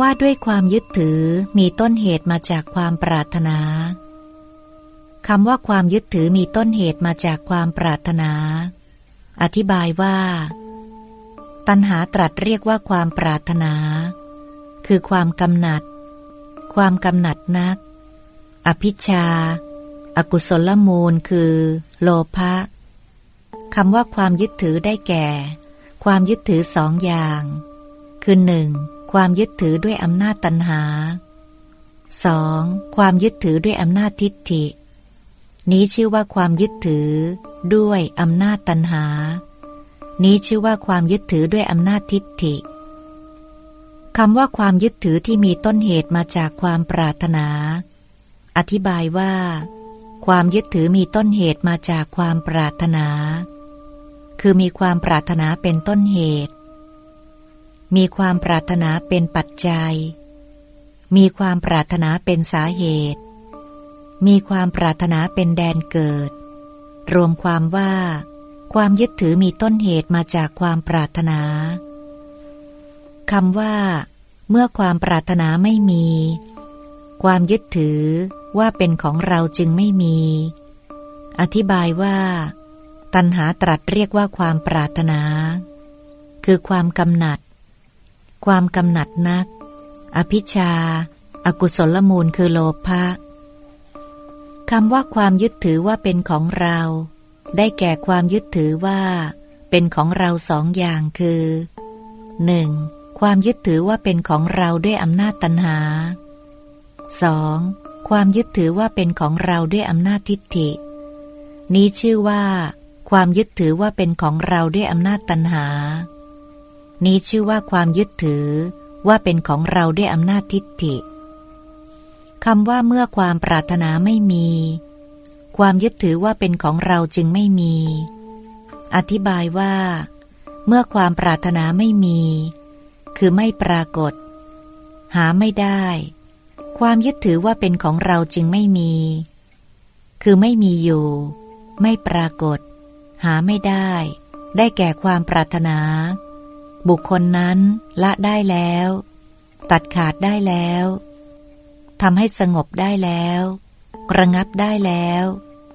ว่าด้วยความยึดถือมีต้นเหตุมาจากความปรารถนาคำว่าความยึดถือมีต้นเหตุมาจากความปรารถนา อธิบายว่า ตัณหาตรัสเรียกว่าความปรารถนา คือความกำหนัด ความกำหนัดนัก อภิชาอากุศลมูลคือ โลภะคำว่าความยึดถือได้แก่ ความยึดถือสองอย่าง คือหนึ่ง ความยึดถือด้วยอำนาจตัณหา 2. ความยึดถือด้วยอำนาจทิฏฐิ นี้ชื่อว่าความยึดถือด้วยอำนาจตัณหา นี้ชื่อว่าความยึดถือด้วยอำนาจทิฏฐิคำว่าความยึดถือที่มีต้นเหตุมาจากความปรารถนา อธิบายว่า ความยึดถือมีต้นเหตุมาจากความปรารถนา คือมีความปรารถนาเป็นต้นเหตุ มีความปรารถนาเป็นปัจจัย มีความปรารถนาเป็นสาเหตุ มีความปรารถนาเป็นแดนเกิด รวมความว่า ความยึดถือมีต้นเหตุมาจากความปรารถนาคำว่า เมื่อความปรารถนาไม่มี ความยึดถือว่าเป็นของเราจึงไม่มี อธิบายว่า ตัณหาตรัสเรียกว่าความปรารถนา คือความกำหนัด ความกำหนัดนัก อภิชาอากุศลมูลคือโลภะคำว่าความยึดถือว่าเป็นของเรา ได้แก่ความยึดถือว่า เป็นของเราสองอย่างคือ 1. ความยึดถือว่าเป็นของเราด้วยอำนาจตัณหา 2. ความยึดถือว่าเป็นของเราด้วยอำนาจทิฏฐิ นี้ชื่อว่า ความยึดถือว่าเป็นของเราด้วยอำนาจตัณหา นี้ชื่อว่าความยึดถือว่าเป็นของเราด้วยอำนาจทิฏฐิคำว่าเมื่อความปรารถนาไม่มี ความยึดถือว่าเป็นของเราจึงไม่มี อธิบายว่า เมื่อความปรารถนาไม่มี คือไม่ปรากฏ หาไม่ได้ ความยึดถือว่าเป็นของเราจึงไม่มี คือไม่มีอยู่ ไม่ปรากฏ หาไม่ได้ ได้แก่ความปรารถนา บุคคลนั้นละได้แล้ว ตัดขาดได้แล้วทำให้สงบได้แล้วระงับได้แล้ว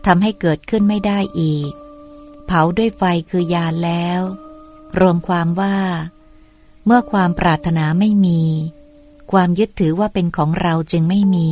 ทำให้เกิดขึ้นไม่ได้อีก เผาด้วยไฟคือยานแล้ว รวมความว่า เมื่อความปรารถนาไม่มี ความยึดถือว่าเป็นของเราจึงไม่มี